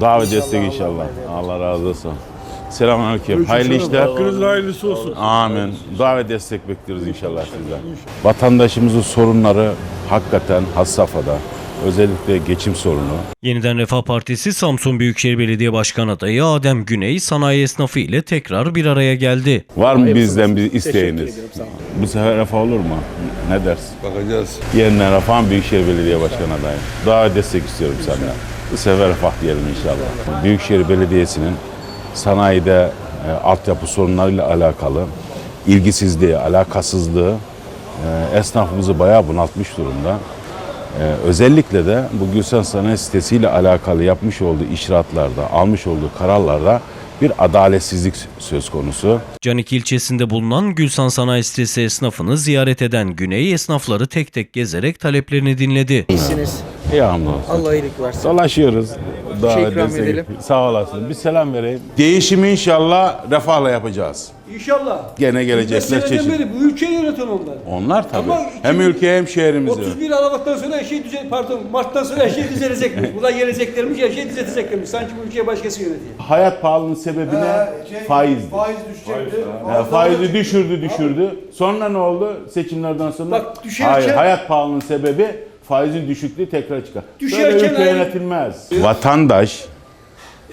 davet destek inşallah. Allah razı olsun. Selamünaleyküm. Hayırlı işler. Hakkınız hayırlısı olsun. Amin. Dua ve destek bekliyoruz inşallah sizden. Vatandaşımızın sorunları hakikaten has safhada. Özellikle geçim sorunu. Yeniden Refah Partisi Samsun Büyükşehir Belediye Başkan adayı Adem Güney sanayi esnafı ile tekrar bir araya geldi. Var mı bizden bir isteğiniz? Bu sefer refah olur mu? Ne dersin? Bakacağız. Yeniden Refah Büyükşehir Belediye Başkanı adayı. Daha destek istiyorum senden. Bu sefer refah diyelim inşallah. Büyükşehir Belediyesi'nin sanayide e, altyapı sorunlarıyla alakalı ilgisizliği, alakasızlığı e, esnafımızı bayağı bunaltmış durumda. E, özellikle de bu Gülsen Sanayi sitesiyle alakalı yapmış olduğu işraatlarda, almış olduğu kararlarda bir adaletsizlik söz konusu. Canik ilçesinde bulunan Gülsan Sanayi Sitesi esnafını ziyaret eden Güney esnafları tek tek gezerek taleplerini dinledi. İyisiniz. İyi hamdolsun. Allah iyilik versin. Dolaşıyoruz. Daha şey ikram destek- edelim. Sağ olasın. Bir selam vereyim. Değişimi inşallah refahla yapacağız. İnşallah. Gene gelecekler çeşit. beri bu ülkeyi yöneten onlar. Onlar tabii. Ama hem iki- ülke hem şehrimizi. 31 Aralık'tan sonra her şey düzel pardon Mart'tan sonra her şey düzelecekmiş. Bunlar geleceklermiş her şey düzeleceklermiş. Sanki bu ülkeyi başkası yönetiyor. Hayat pahalılığının sebebi ne? şey, Faizdi. Faiz düşecekti. Ya, faizi düşürdü düşürdü. Sonra ne oldu? Seçimlerden sonra. Bak, düşerken- Hayır, hayat pahalılığının sebebi faizin düşüklüğü tekrar çıkar. Düşerken Böyle ülke yönetilmez. Vatandaş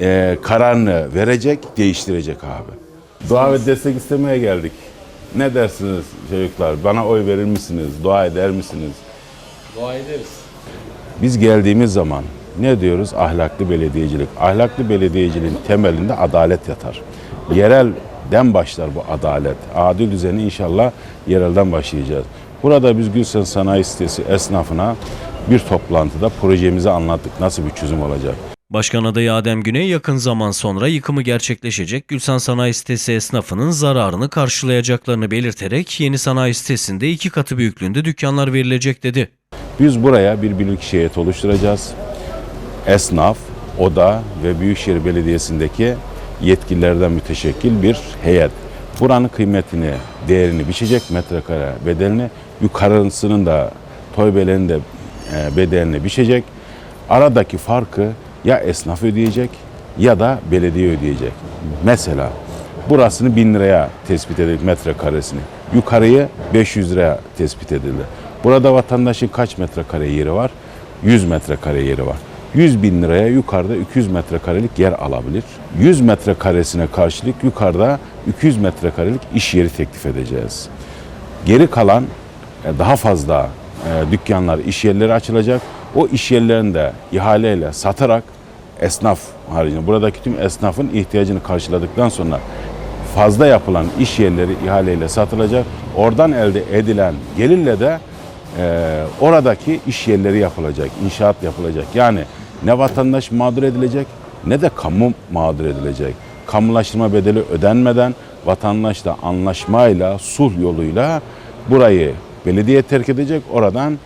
e, kararını verecek, değiştirecek abi. Dua ve destek istemeye geldik. Ne dersiniz çocuklar? Bana oy verir misiniz? Dua eder misiniz? Dua ederiz. Biz geldiğimiz zaman ne diyoruz? Ahlaklı belediyecilik. Ahlaklı belediyeciliğin temelinde adalet yatar. Yerelden başlar bu adalet. Adil düzeni inşallah yerelden başlayacağız. Burada biz Gülsen Sanayi Sitesi esnafına bir toplantıda projemizi anlattık. Nasıl bir çözüm olacak? Başkan adayı Adem Güney yakın zaman sonra yıkımı gerçekleşecek Gülsan Sanayi Sitesi esnafının zararını karşılayacaklarını belirterek yeni sanayi sitesinde iki katı büyüklüğünde dükkanlar verilecek dedi. Biz buraya bir bilirkişi oluşturacağız. Esnaf, oda ve Büyükşehir Belediyesi'ndeki yetkililerden müteşekkil bir heyet. Buranın kıymetini, değerini biçecek metrekare bedelini, yukarısının da toybelerin de e, bedelini biçecek. Aradaki farkı ya esnaf ödeyecek ya da belediye ödeyecek. Mesela burasını 1000 liraya tespit edildik metrekaresini. Yukarıyı 500 liraya tespit edildi. Burada vatandaşın kaç metrekare yeri var? 100 metrekare yeri var. 100 bin liraya yukarıda 200 metrekarelik yer alabilir. 100 metrekaresine karşılık yukarıda 200 metrekarelik iş yeri teklif edeceğiz. Geri kalan e, daha fazla e, dükkanlar, iş yerleri açılacak. O iş yerlerini de ihaleyle satarak esnaf haricinde buradaki tüm esnafın ihtiyacını karşıladıktan sonra fazla yapılan iş yerleri ihaleyle satılacak. Oradan elde edilen gelirle de e, oradaki iş yerleri yapılacak, inşaat yapılacak. Yani ne vatandaş mağdur edilecek ne de kamu mağdur edilecek. Kamulaştırma bedeli ödenmeden vatandaşla anlaşmayla, sulh yoluyla burayı belediye terk edecek. Oradan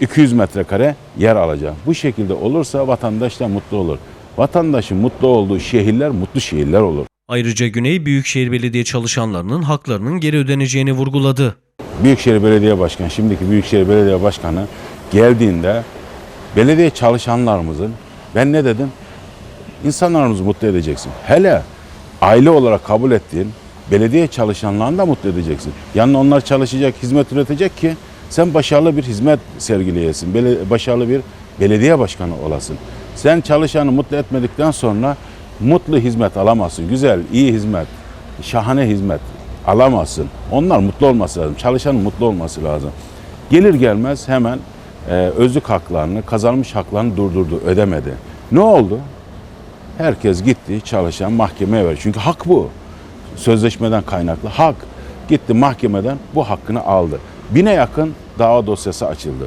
200 metrekare yer alacak. Bu şekilde olursa vatandaş da mutlu olur. Vatandaşın mutlu olduğu şehirler mutlu şehirler olur. Ayrıca Güney Büyükşehir Belediye çalışanlarının haklarının geri ödeneceğini vurguladı. Büyükşehir Belediye Başkanı, şimdiki Büyükşehir Belediye Başkanı geldiğinde belediye çalışanlarımızın ben ne dedim? İnsanlarımızı mutlu edeceksin. Hele aile olarak kabul ettiğin belediye çalışanlarını da mutlu edeceksin. Yani onlar çalışacak, hizmet üretecek ki sen başarılı bir hizmet sergileyesin. Başarılı bir belediye başkanı olasın. Sen çalışanı mutlu etmedikten sonra mutlu hizmet alamazsın. Güzel, iyi hizmet, şahane hizmet alamazsın. Onlar mutlu olması lazım. Çalışanın mutlu olması lazım. Gelir gelmez hemen e, özlük haklarını, kazanmış haklarını durdurdu, ödemedi. Ne oldu? Herkes gitti çalışan mahkemeye ver. Çünkü hak bu. Sözleşmeden kaynaklı hak. Gitti mahkemeden bu hakkını aldı. Bine yakın dava dosyası açıldı.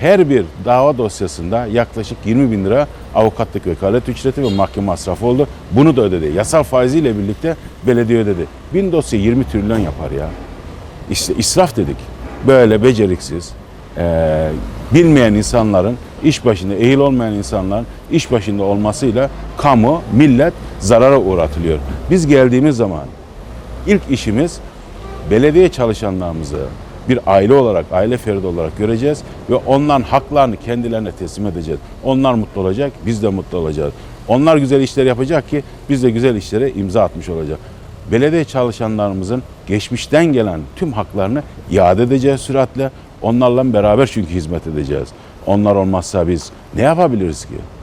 Her bir dava dosyasında yaklaşık 20 bin lira avukatlık vekalet ücreti ve mahkeme masrafı oldu. Bunu da ödedi. Yasal faiziyle birlikte belediye ödedi. Bin dosya 20 trilyon yapar ya. İşte israf dedik. Böyle beceriksiz, eee, bilmeyen insanların, iş başında ehil olmayan insanların iş başında olmasıyla kamu, millet zarara uğratılıyor. Biz geldiğimiz zaman ilk işimiz belediye çalışanlarımızı bir aile olarak, aile ferdi olarak göreceğiz ve onların haklarını kendilerine teslim edeceğiz. Onlar mutlu olacak, biz de mutlu olacağız. Onlar güzel işler yapacak ki biz de güzel işlere imza atmış olacak. Belediye çalışanlarımızın geçmişten gelen tüm haklarını iade edeceğiz süratle. Onlarla beraber çünkü hizmet edeceğiz. Onlar olmazsa biz ne yapabiliriz ki?